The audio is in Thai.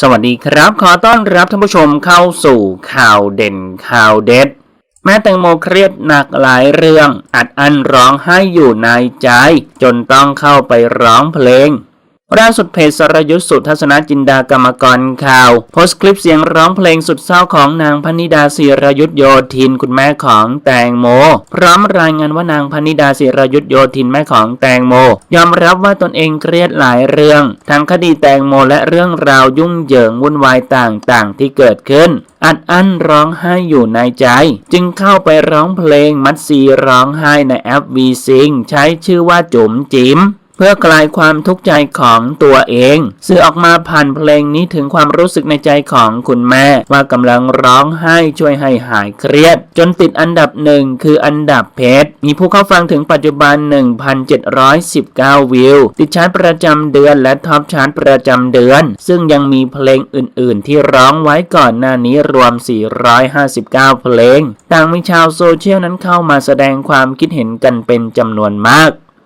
สวัสดีครับ ขอต้อนรับท่านผู้ชมเข้าสู่ข่าวเด่นข่าวเด็ด แม่แตงโมเครียดหนักหลายเรื่อง อัดอั้นร้องไห้อยู่ในใจ จนต้องเข้าไปร้องเพลง ล่าสุดเพจสรยุทธสุทัศนจินดากรรมกรข่าว โพสต์คลิปเสียงร้องเพลงสุดเศร้าของนางพนิดาศิรยุทธโยธินคุณแม่ของแตงโม พร้อมรายงานว่านางพนิดาศิรยุทธโยธินแม่ของแตงโม ยอมรับว่าตนเองเครียดหลายเรื่องทั้งคดีแตงโมและเรื่องราวยุ่งเหยิงวุ่นวายต่างๆ ที่เกิดขึ้น อัดอั้นร้องไห้อยู่ในใจ จึงเข้าไปร้องเพลงมัดซีร้องไห้ในแอปวีซิงใช้ชื่อว่าจุ๋มจิ๋ม พื่อคลายความทุกข์ใจของตัวเอง สื่อออกมาผ่านเพลงนี้ถึงความรู้สึกในใจของคุณแม่ ว่ากำลังร้องไห้ช่วยให้หายเครียด จนติดอันดับหนึ่งคืออันดับเพชรมีผู้เข้าฟังถึงปัจจุบัน 1,719 วิว ติดชาร์ตประจำเดือนและท็อปชาร์ตประจำเดือน ซึ่งยังมีเพลงอื่น ๆ ที่ร้องไว้ก่อนหน้านี้รวม 459 เพลง ต่างมีชาวโซเชียลนั้นเข้ามาแสดงความคิดเห็นกันเป็นจำนวนมาก